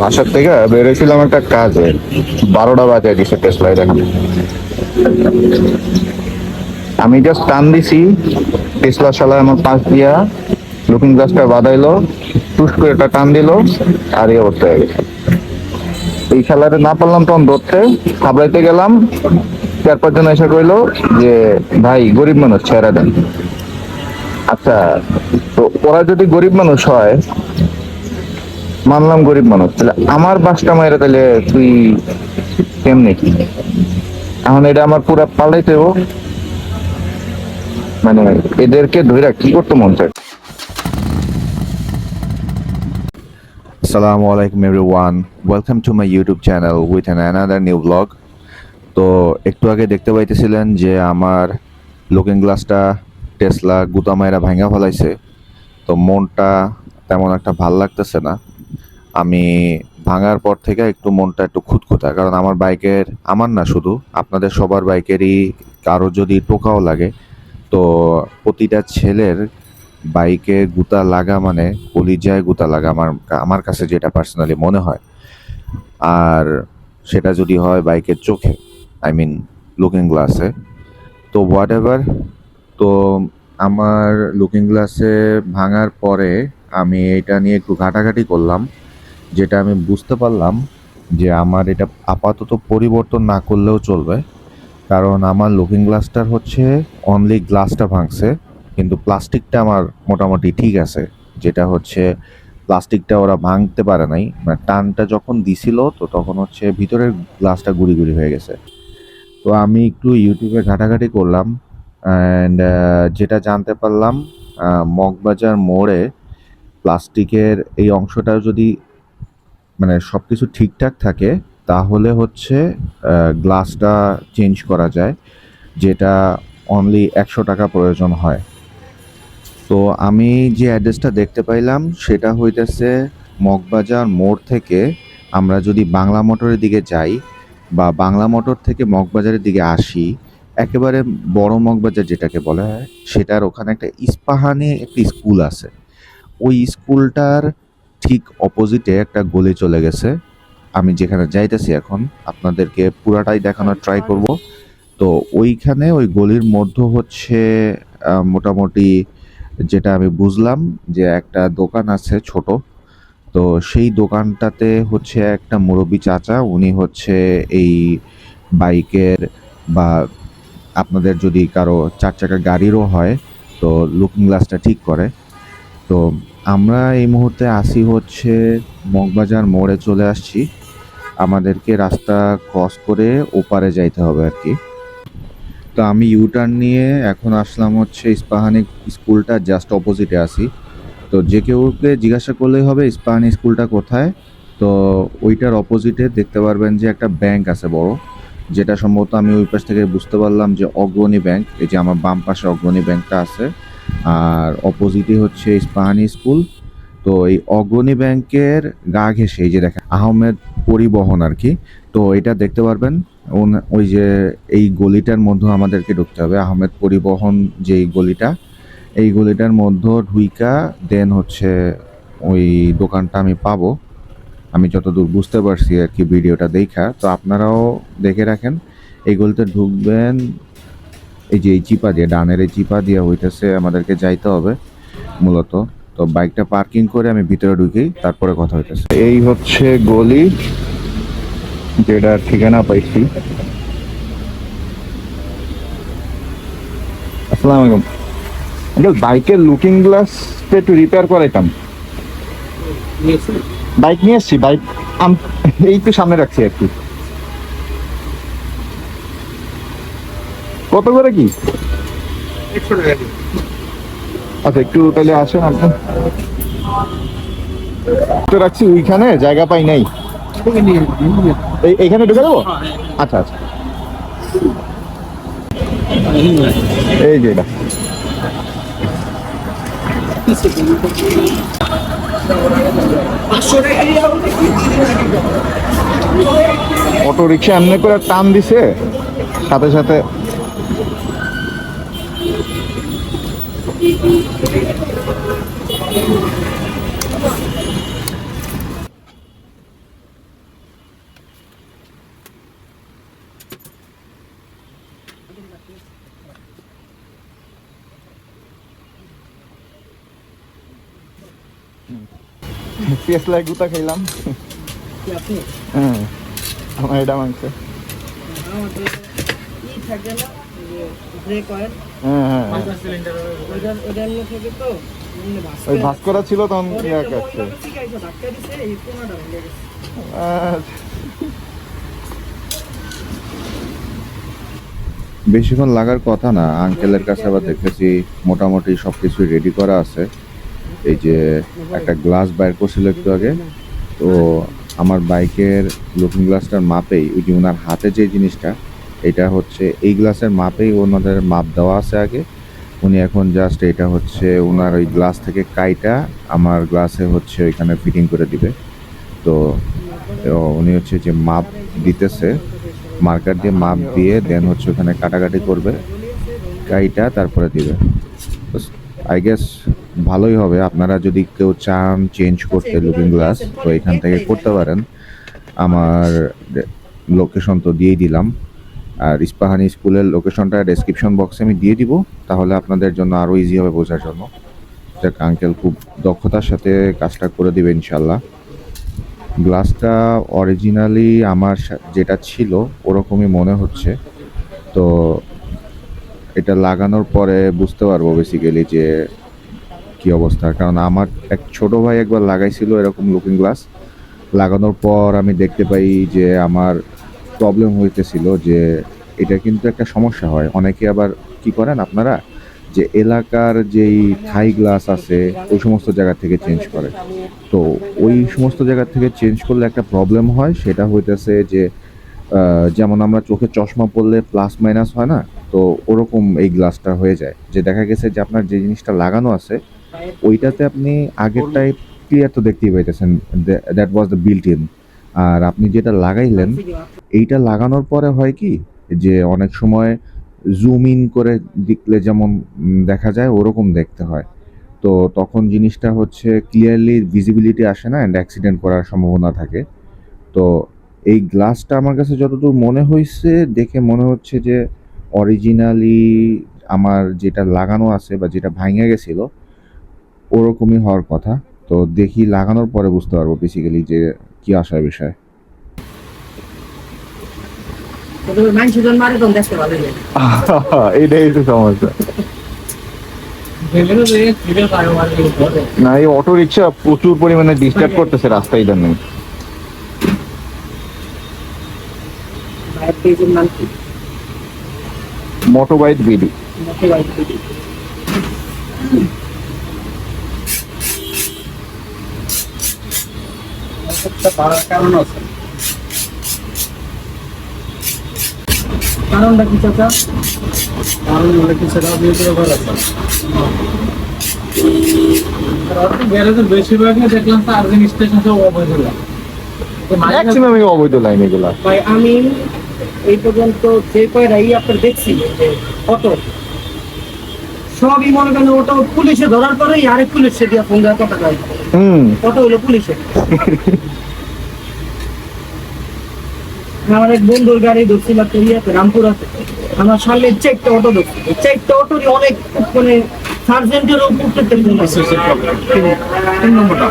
বাসার থেকে বেরোছিলাম একটা কাজে। বারোটা বাজে দিছে টেসলাই দেখেন আমি জাস্ট টান দিছি টেসলা শালা আমার পাশ দিয়া লুকিং গ্লাসটা বাদাইলো টুস করে একটা টান দিল, আর এই করতে গেছে। এই খেলাতে না পারলাম তখন ধরতে খাবড়াইতে গেলাম, চার পাঁচজন এসে কইলো যে, ভাই, গরিব মানুষ, ছেড়ে দেন। আচ্ছা তো ওরা যদি গরিব মানুষ হয় মানলাম গরিব মানুষ তাহলে আমার বাসটা মাইরা তাহলে তুই কেমনে কি এখন এটা আমার পুরা হব। মানে এদেরকে ধইরা কি করতে মন চায় Assalamu alaikum everyone. Welcome to my YouTube channel with an another new vlog. তো একটু আগে দেখতে পাইতেছিলেন যে আমার লুকিং গ্লাসটা টেসলা গুতামাইরা ভাঙা ফেলাইছে তো মনটা তেমন একটা ভালো লাগতেছে না আমি ভাঙার পর থেকে একটু মনটা একটু খুঁতখুঁতা, কারণ আমার বাইকের, আমার না শুধু, আপনাদের সবার বাইকেরই কারও যদি টোকাও লাগে, তো প্রতিটা ছেলের বাইকে গুতা লাগা মানে কলিজায় গুতা লাগা আমার আমার কাছে যেটা পার্সোনালি মনে হয়। আর সেটা যদি হয় বাইকের চোখে আই মিন লুকিং গ্লাসে তো হোয়াট এভার তো আমার লুকিং গ্লাসে ভাঙার পরে আমি এটা নিয়ে একটু ঘাটাঘাটি করলাম। যেটা আমি বুঝতে পারলাম যে আমার এটা আপাতত পরিবর্তন না করলেও চলবে। কারণ আমার লুকিং গ্লাসটার হচ্ছে অনলি গ্লাসটা ভাঙছে, কিন্তু প্লাস্টিকটা আমার মোটামুটি ঠিক আছে। যেটা হচ্ছে প্লাস্টিকটা ওরা ভাঙতে পারে নাই। মানে টানটা যখন দিছিল, তো তখন হচ্ছে ভিতরের গ্লাসটা গুড়ি গুড়ি হয়ে গেছে। তো আমি একটু ইউটিউবে ঘাটাঘাটি করলাম অ্যান্ড যেটা জানতে পারলাম মগবাজার মোড়ে প্লাস্টিকের এই অংশটা যদি মানে সব কিছু ঠিকঠাক থাকে, তাহলে হচ্ছে গ্লাসটা চেঞ্জ করা যায়, যেটা অনলি একশো টাকা প্রয়োজন হয়। তো আমি যে অ্যাড্রেসটা দেখতে পাইলাম, সেটা হইতেছে মগবাজার মোড় থেকে আমরা যদি বাংলা মোটরের দিকে যাই বা বাংলা মোটর থেকে মগবাজারের দিকে আসি, একেবারে বড় মগবাজার যেটাকে বলা হয়, সেটার ওখানে একটা ইস্পাহানি একটি স্কুল আছে। ওই স্কুলটার ঠিক অপোজিটে একটা গলি চলে গেছে। আমি যেখানে যাইতেছি এখন আপনাদেরকে পুরাটাই দেখানোর ট্রাই করব। তো ওইখানে ওই গলির মধ্যে হচ্ছে মোটামুটি যেটা আমি বুঝলাম যে একটা দোকান আছে ছোট। তো সেই দোকানটাতে হচ্ছে একটা মুরব্বী চাচা উনি হচ্ছে এই বাইকের বা আপনাদের যদি কারও চার চাকা গাড়িরও হয় তো লুকিং গ্লাসটা ঠিক করে। তো আমরা এই মুহূর্তে আসি হচ্ছে মগবাজার মোড়ে চলে আসছি। আমাদেরকে রাস্তা ক্রস করে ওপারে যাইতে হবে আর কি। তো আমি ইউটার্ন নিয়ে এখন আসলাম হচ্ছে ইস্পাহানি স্কুলটা জাস্ট অপোজিটে আসি তো যে কেউকে জিজ্ঞাসা করলেই হবে ইস্পাহানি স্কুলটা কোথায়? তো ওইটার অপোজিটে দেখতে পারবেন যে একটা ব্যাংক আছে বড়, যেটা সম্ভবত আমি ওই পাশ থেকে বুঝতে পারলাম যে অগ্রণী ব্যাংক এই যে আমার বাম পাশে অগ্রণী ব্যাংকটা আছে। আর অপোজিটে হচ্ছে ইস্পাহানি স্কুল তো এই অগ্রণী ব্যাংকের গা ঘেসে এই যে দেখেন আহমেদ পরিবহন আর কি। তো এটা দেখতে পারবেন ওই যে এই গলিটার মধ্যে আমাদেরকে ঢুকতে হবে। আহমেদ পরিবহন যেই গলিটা, এই গলিটার মধ্যে ঢুইকা দেন হচ্ছে ওই দোকানটা আমি পাবো। আমি যতদূর বুঝতে পারছি আর কি ভিডিওটা দেখা। তো আপনারাও দেখে রাখেন, এই গলিতে ঢুকবেন এই যে এই চিপা দিয়ে ডানের এই চিপা দিয়ে হইতেছে আমাদেরকে যাইতে হবে মূলত। তো বাইকটা পার্কিং করে আমি ভিতরে ঢুকি তারপরে কথা হইতেছে। এই হচ্ছে গলি যেটা ঠিকানা পাইছি। আসসালামু আলাইকুম। আঙ্কেল বাইকের লুকিং গ্লাস একটু রিপেয়ার করাইতাম। বাইক নিয়ে এসছি বাইক আম- এই তো সামনে রাখছি আর কি। কত করে কি? আচ্ছা একটু তাহলে আসেন আপনি তো রাখছি ওইখানে জায়গা পাই নাই। এইখানে ঢুকে দেবো আচ্ছা আচ্ছা। এই যে এটা। অটো রিক্সা এমনি করে টান দিছে সাথে সাথে Fies lagi kita kehilam. Siapa? Hmm, apa dah mangsa? Ini. Brake oil হ্যাঁ হ্যাঁ। ওইটা ওইটা এমনি থাকে তো ওই ছিল তখন ইয়া বেশিক্ষণ লাগার কথা না আঙ্কেলের কাছে আবার দেখেছি মোটামুটি সব কিছু রেডি করা আছে। এই যে একটা গ্লাস বাইর করছিল একটু আগে। তো আমার বাইকের লুকিং গ্লাসটার মাপেই ওই যে ওনার হাতে যে জিনিসটা এটা হচ্ছে, এই গ্লাসের মাপেই ওনাদের মাপ দেওয়া আছে আগে। উনি এখন জাস্ট এটা হচ্ছে ওনার ওই গ্লাস থেকে কাইটা আমার গ্লাসে হচ্ছে ওইখানে ফিটিং করে দিবে। তো উনি হচ্ছে যে মাপ দিতেছে মার্কার দিয়ে মাপ দিয়ে দেন হচ্ছে ওখানে কাটাকাটি করবে, কাইটা তারপরে দিবে। আই গেস ভালোই হবে। আপনারা যদি কেউ চান চেঞ্জ করতে লুকিং গ্লাস তো এখান থেকে করতে পারেন। আমার লোকেশন তো দিয়েই দিলাম। আর ইস্পাহানি স্কুলের লোকেশনটা ডেসক্রিপশন বক্সে আমি দিয়ে দিব। তাহলে আপনাদের জন্য আরও ইজি হবে বোঝার জন্য। যাক আঙ্কেল খুব দক্ষতার সাথে কাজটা করে দেবে ইনশাল্লাহ গ্লাসটা অরিজিনালি আমার যেটা ছিল, ওরকমই মনে হচ্ছে। তো এটা লাগানোর পরে বুঝতে পারব বেসিক্যালি যে কি অবস্থা। কারণ আমার এক ছোট ভাই একবার লাগাইছিল এরকম লুকিং গ্লাস লাগানোর পর আমি দেখতে পাই যে আমার প্রবলেম হইতেছিল যে এটা কিন্তু একটা সমস্যা হয়। অনেকে আবার কি করেন আপনারা? যে এলাকার যেই থাই গ্লাস আছে, ওই সমস্ত জায়গা থেকে চেঞ্জ করে। তো ওই সমস্ত জায়গা থেকে চেঞ্জ করলে একটা প্রবলেম হয়, সেটা হইতেছে যে যেমন আমরা চোখে চশমা পরলে প্লাস মাইনাস হয় না? তো ওরকম এই গ্লাসটা হয়ে যায়। যে দেখা গেছে যে আপনার যে জিনিসটা লাগানো আছে, ওইটাতে আপনি আগেরটাই ক্লিয়ার তো দেখতেই পাইতেছেন that was the built in আর আপনি যেটা লাগাইলেন, এইটা লাগানোর পরে হয় কি, যে অনেক সময় জুম ইন করে দেখলে যেমন দেখা যায়, ওরকম দেখতে হয়। তো তখন জিনিসটা হচ্ছে ক্লিয়ারলি ভিজিবিলিটি আসে না অ্যান্ড অ্যাক্সিডেন্ট করার সম্ভাবনা থাকে। তো এই গ্লাসটা আমার কাছে যতদূর মনে হয়েছে দেখে মনে হচ্ছে যে অরিজিনালি আমার যেটা লাগানো আছে বা যেটা ভাঙে গেছিল, ওরকমই হওয়ার কথা। তো দেখি লাগানোর পরে বুঝতে পারব বেসিক্যালি যে কি আসার বিষয়। এটাই তো সমস্যা। না এই অটো রিক্সা প্রচুর পরিমাণে ডিস্টার্ব করতেছে রাস্তায় ইদানিং বাইক পেজের নাম কি? Moto bike BD motor bike page. কারণটা কি চাচা? কারণ হলে কি সেটা বিয়ে করে আছে গ্যারেজের বেশিরভাগই দেখলাম তো স্টেশন সব অবৈধ ম্যাক্সিমামই লাইন এগুলা। ভাই আমি এই পর্যন্ত যে কয়টাই আপনার দেখছি অটো সবই মনে করেন ওটা পুলিশে ধরার পরেই আরেক পুলিশ সে দিয়ে ফোন দেওয়ার কথা কয় হুম। অটো হলো পুলিশে? আমার এক বন্ধুর গাড়ি ধরছিল একটা ইয়েতে রামপুরাতে। আমার সামনে চেকটা অটো ধরছি। চেকটা অটোরই অনেক মানে সার্জেন্টের উপর তিন নম্বরটা।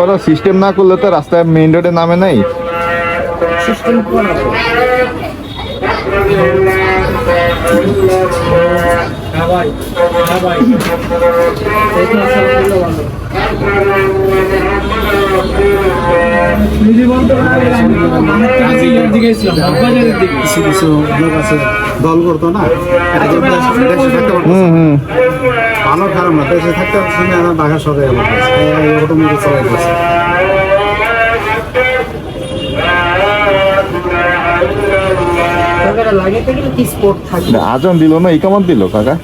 ওরা সিস্টেম না করলে তো রাস্তায় মেইন রোডে নামে নাই। সিস্টেম কাছে কিছু লোক আছে দল করতো না ভালো খারাপ না দেশে থাকতে না শহরে এলো চলে গেছে। ক্যামেরা আজন দিল না এই কেমন দিল কাকা?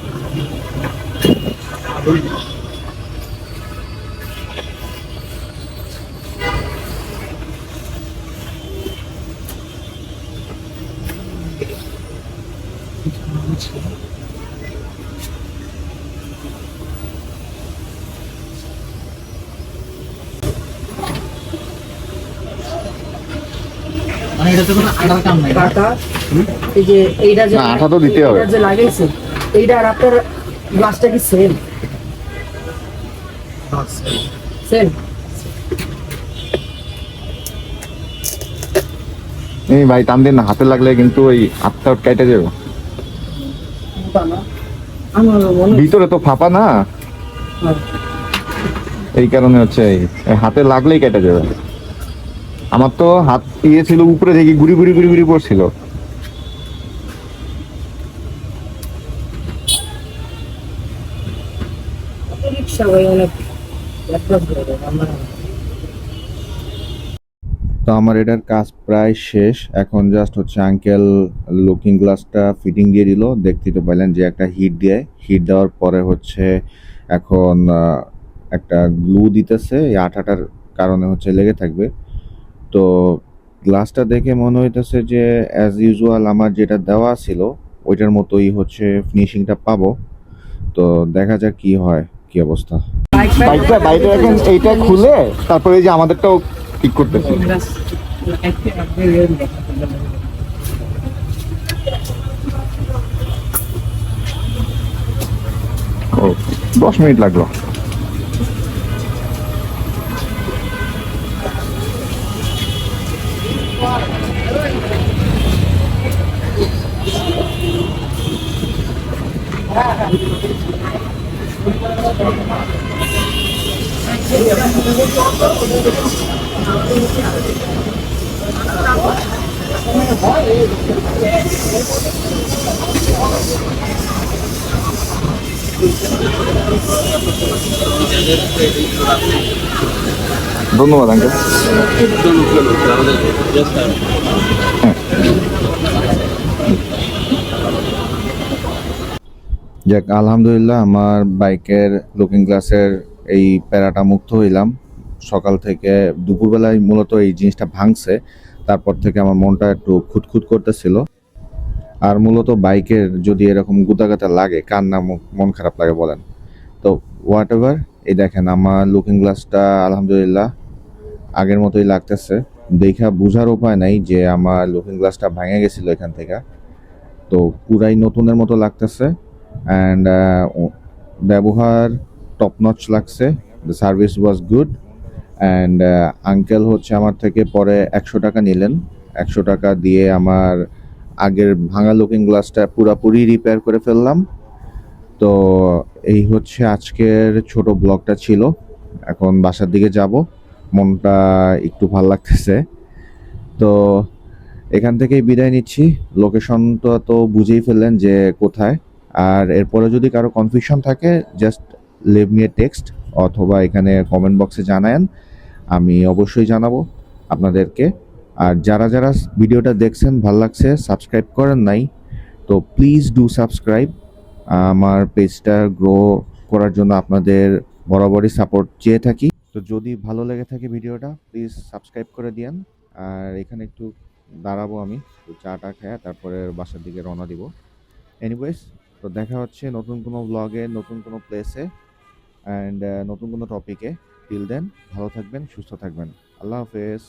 মানে এটাতে কোনো আটার কাম নাই। টাকা এই যে এইটা যে না, তো দিতে হবে। যে লাগাইছে এইটা আর আপনার গ্লাসটা কি সেম সেম এই ভাই টান দিন না হাতে লাগলে কিন্তু ওই হাতটা কেটে যাবে। ভিতরে তো ফাঁপা না। এই কারণে হচ্ছে হাতে লাগলেই কেটে যাবে। আমার তো হাত ইয়ে ছিল উপরে দেখি গুড়ি গুড়ি গুড়ি গুড়ি পড়ছিল। তো আমার এটার কাজ প্রায় শেষ। এখন জাস্ট হচ্ছে আঙ্কেল লুকিং গ্লাসটা ফিটিং দিয়ে দিল। দেখতে তো পাইলেন যে একটা হিট দেয়। হিট দেওয়ার পরে হচ্ছে এখন একটা গ্লু দিতেছে। এই আঠাটার কারণে হচ্ছে লেগে থাকবে। তো গ্লাসটা দেখে মনে হইতেছে যে অ্যাজ ইউজুয়াল আমার যেটা দেওয়া ছিল, ওইটার মতোই হচ্ছে ফিনিশিংটা পাবো। তো দেখা যাক কি হয়, কি অবস্থা। বাইকটা এখন এইটা খুলে তারপরে যে আমাদেরটাও ঠিক করতেছি দশ মিনিট লাগল। ধন্যবাদ আঙ্কেল যাক, আলহামদুলিল্লাহ আমার বাইকের লুকিং গ্লাসের এই প্যারাটা মুক্ত হইলাম। সকাল থেকে দুপুরবেলায় মূলত এই জিনিসটা ভাঙছে, তারপর থেকে আমার মনটা একটু খুঁতখুত করতেছিল। আর মূলত বাইকের যদি এরকম গুতাগাতা লাগে, কার না মন খারাপ লাগে বলেন? তো হোয়াট এভার এই দেখেন আমার লুকিং গ্লাসটা আলহামদুলিল্লাহ আগের মতোই লাগতেছে। দেখা বোঝার উপায় নাই যে আমার লুকিং গ্লাসটা ভেঙে গেছিল এখান থেকে। তো পুরাই নতুনের মতো লাগতেছে। অ্যান্ড ব্যবহার টপ নচ লাগছে। The service was good and uncle হচ্ছে আমার থেকে পরে একশো টাকা নিলেন। একশো টাকা দিয়ে আমার আগের ভাঙা লুকিং গ্লাসটা পুরাপুরি রিপেয়ার করে ফেললাম। তো এই হচ্ছে আজকের ছোট ব্লগটা ছিল। এখন বাসার দিকে যাব। মনটা একটু ভালো লাগতেছে। তো এখান থেকেই বিদায় নিচ্ছি। লোকেশনটা তো বুঝেই ফেললেন যে কোথায়। আর এরপরে যদি কারও কনফিউশন থাকে just leave me a text অথবা এখানে কমেন্ট বক্সে জানায়েন, আমি অবশ্যই জানাব আপনাদেরকে। আর যারা যারা ভিডিওটা দেখছেন, ভালো লাগছে সাবস্ক্রাইব করেন নাই, তো প্লিজ ডু সাবস্ক্রাইব আমার পেজটা গ্রো করার জন্য আপনাদের বরাবরই সাপোর্ট চেয়ে থাকি। তো যদি ভালো লেগে থাকে ভিডিওটা প্লিজ সাবস্ক্রাইব করে দিয়েন। আর এখানে একটু দাঁড়াবো আমি চাটা খেয়ে তারপরে বাসার দিকে রওনা দিব। এনিওয়েজ তো দেখা হচ্ছে নতুন কোনো ব্লগে নতুন কোনো প্লেসে অ্যান্ড নতুন কোনো টপিকে টিল দেন ভালো থাকবেন, সুস্থ থাকবেন। আল্লাহ হাফেজ।